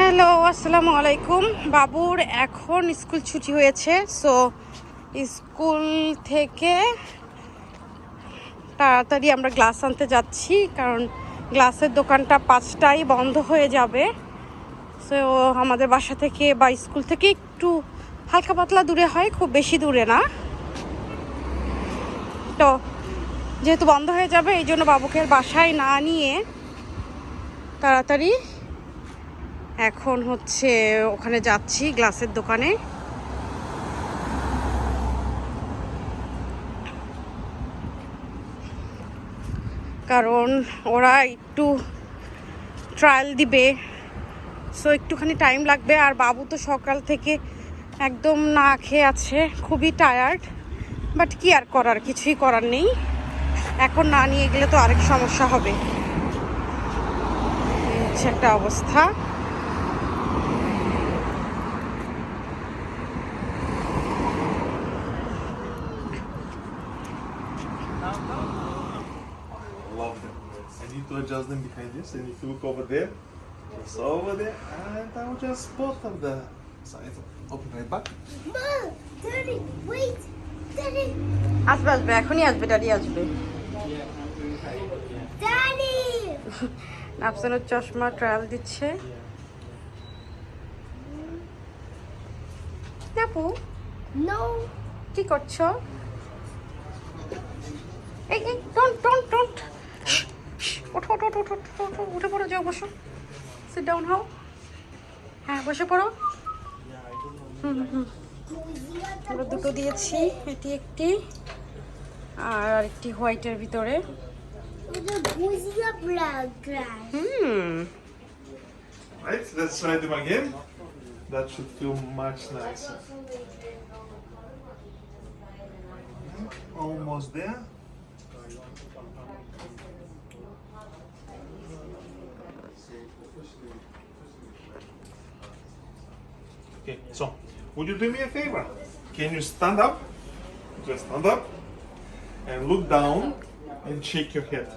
Hello, আসসালামু আলাইকুম। বাবুর এখন স্কুল ছুটি হয়েছে, সো স্কুল থেকে তাড়াতাড়ি আমরা গ্লাস আনতে যাচ্ছি, কারণ গ্লাসের দোকানটা পাঁচটায় বন্ধ হয়ে যাবে। সো আমাদের বাসা থেকে বা স্কুল থেকে একটু হালকা পাতলা দূরে হয়, খুব বেশি দূরে না। তো যেহেতু বন্ধ হয়ে যাবে, এই জন্য বাবুকে বাসায় না নিয়ে তাড়াতাড়ি এখন হচ্ছে ওখানে যাচ্ছি গ্লাসের দোকানে। কারণ ওরা একটু ট্রায়াল দিবে। সো একটুখানি টাইম লাগবে। আর বাবু তো সকাল থেকে একদম না খেয়ে আছে, খুবই টায়ার্ড বাট কি আর করার, কিছুই করার নেই। এখন না নিয়ে গেলে তো আরেক সমস্যা হবে। হচ্ছে একটা অবস্থা love them. I need to adjust them behind this, and if you look over there, it's over there, and I will just both of the sides. Open right back. Mom, Daddy, wait, Daddy, আসবে আসবে এখনই আসবে daddy আসবে Daddy. আফসানের চশমা trial দিচ্ছে আপু No, কি করছ এই এই ডোন্ট ডোন্ট ডোন্ট ওঠো ওঠো ওঠো ওঠো ওঠো উঠে পড়ো যাও বসো। সিট ডাউন হও। হ্যাঁ বসে পড়ো। হুম হুম হুম। দুটো দিয়েছি এটি একটি আর আরেকটি হোয়াইটের ভিতরে। almost there. Okay, so would you do me a favor? Can you stand up? Just stand up and look down and shake your head.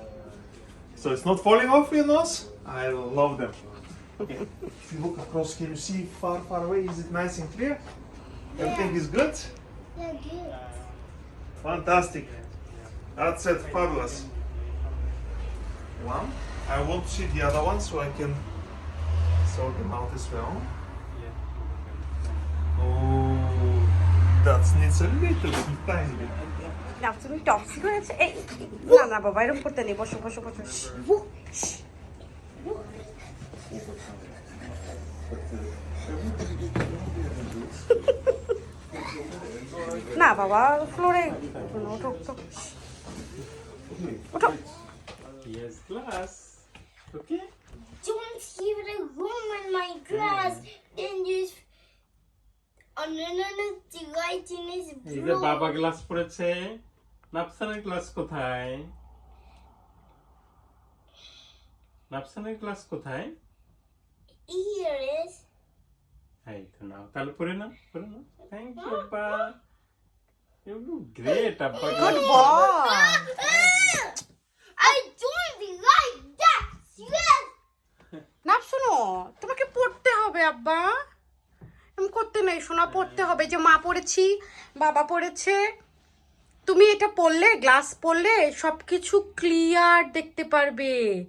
So it's not falling off your nose. I love them. Okay. if you look across, can you see far, far away? Is it nice and clear? Everything is good? They're good. Fantastic. That's it. Fabulous. One. I want to see the other one so I can sort them out as well. A little bit tiny bit. না তুমি toxic হয়েছে এই না না বাবা এরকম করতে নেই বসো বসো বসো না বাবা ফ্লোরে ওঠো ওঠো ওঠো Yes, glass. Okay. Don't give it a room in my grass. Then just. Oh no no no! The lighting is এই যে বাবা. গ্লাস পড়েছে নাফসানের গ্লাস কোথায় নাফসানের গ্লাস কোথায় Here এই তো নাও তাহলে পরে না পরে না থ্যাংক ইউ আব্বা ইউ ডু গ্রেট আব্বা good boy I don't like that. Yes. তোমাকে পড়তে হবে আব্বা করতে নেই শোনা পড়তে হবে যে মা পড়েছি বাবা পড়েছে। তুমি এটা পড়লে গ্লাস পড়লে সব কিছু ক্লিয়ার দেখতে পারবে।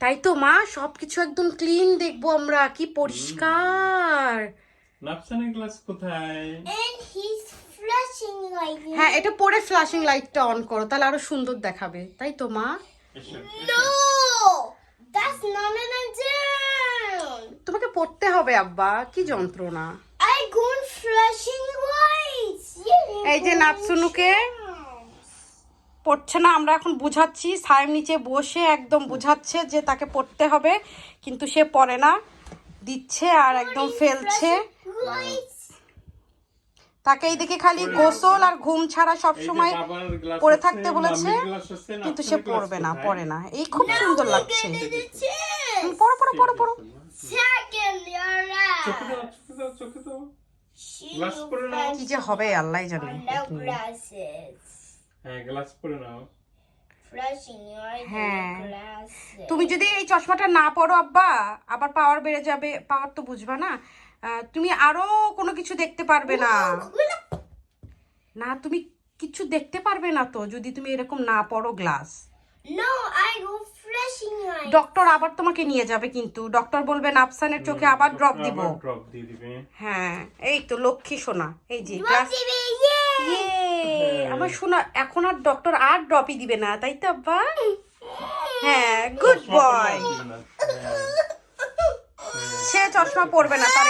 তাই তো মা সব কিছু একদম ক্লিন দেখব আমরা কি পরিষ্কার। নাফসানের গ্লাস কোথায়? হ্যাঁ এটা পরে ফ্ল্যাশিং লাইটটা অন করো তাহলে আরও সুন্দর দেখাবে। তাই তো মা! তোমাকে পড়তে হবে আব্বা কি যন্ত্রণা। এই যে নাপসুনুকে পড়ছে না আমরা এখন বুঝাচ্ছি। সাইম নিচে বসে একদম বুঝাচ্ছে যে তাকে পড়তে হবে কিন্তু সে পড়ে না দিচ্ছে আর একদম ফেলছে। তাকে এই দিকে খালি গোসল আর ঘুম ছাড়া সব সময় পড়ে থাকতে বলেছে কিন্তু সে পড়বে না? পড়ে না। এই খুব সুন্দর লাগছে Look at the chest! পড়ো পড়ো পড়ো পড়ো Second, you're চোখে right. দাও চোখে দাও চোখে দাও She Glass will put it on. flash কি যে হবে আল্লাহ জানে on no glasses. হ্যাঁ গ্লাস পরে নাও flashing light হ্যাঁ। in glasses. তুমি যদি এই চশমাটা না পরো আব্বা আবার পাওয়ার বেড়ে যাবে পাওয়ার তো বুঝবা না তুমি আরও কোনো কিছু দেখতে পারবে না না তুমি কিছু দেখতে পারবে না তো যদি তুমি এরকম না পড়ো glass No, I go flashing light. Doctor আবার তোমাকে নিয়ে যাবে কিন্তু ডক্টর বলবেন আফসানের চোখে আবার ড্রপ দিব ড্রপ দিয়ে দিবে হ্যাঁ এই তো লক্ষ্মী সোনা এই যে ক্লাস! ইয়ে আমার শোনা এখন আর ডক্টর আর ড্রপই দিবে না তাই তো আব্বা হ্যাঁ গুড বয়। হ্যাঁ। সে চশমা পরবে না তার।